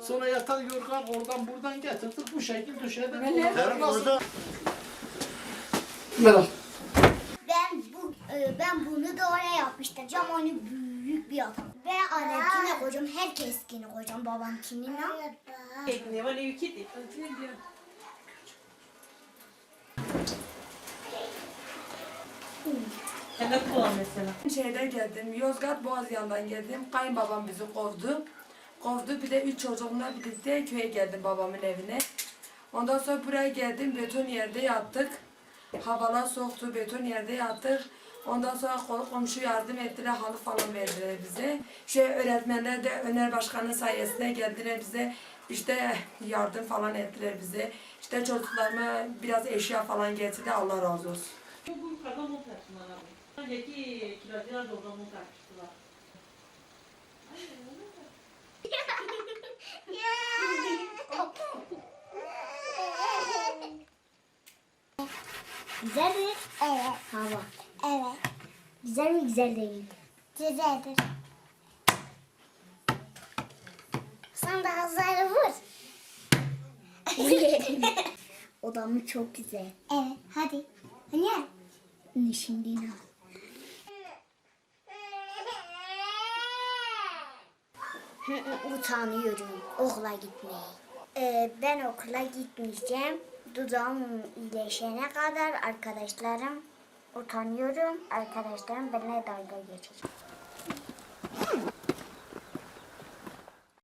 Sonra yatan yorgan oradan buradan getirdik bu şekil döşedik. Sen orada Merhaba. Ben bu e, ben bunu da oraya yapıştıracağım. Onu büyük bir adam. Ve annemkine koyacağım. Herkeskini koyacağım. Babamkini ne? Ne var ne de kullan mesela. Şeyden geldim, Yozgat Boğazyan'dan geldim. Kayınbabam bizi kovdu. Kovdu bir de üç çocuğumla birlikte köye geldim babamın evine. Ondan sonra buraya geldim, beton yerde yattık. Havalar soğuktu, beton yerde yattık. Ondan sonra ko- komşu yardım ettiler, halı falan verdiler bize. Şey öğretmenler de Öner Başkan'ın sayesinde geldiler bize. İşte yardım falan ettiler bize. İşte çocuklarıma biraz eşya falan getirdi, Allah razı olsun. Önceki kiracılar da mont yapmıştılar. Güzel mi? Evet. Hava. Evet. Güzel mi güzel değil? Güzeldir. Sen de hazırı vur. Odamı çok güzel. Evet hadi. Hani Ne şimdi ne? Utanıyorum okula gitmeye. Ee, ben okula gitmeyeceğim. Dudağım iyileşene kadar arkadaşlarım utanıyorum. Arkadaşlarım benimle dalga geçecek.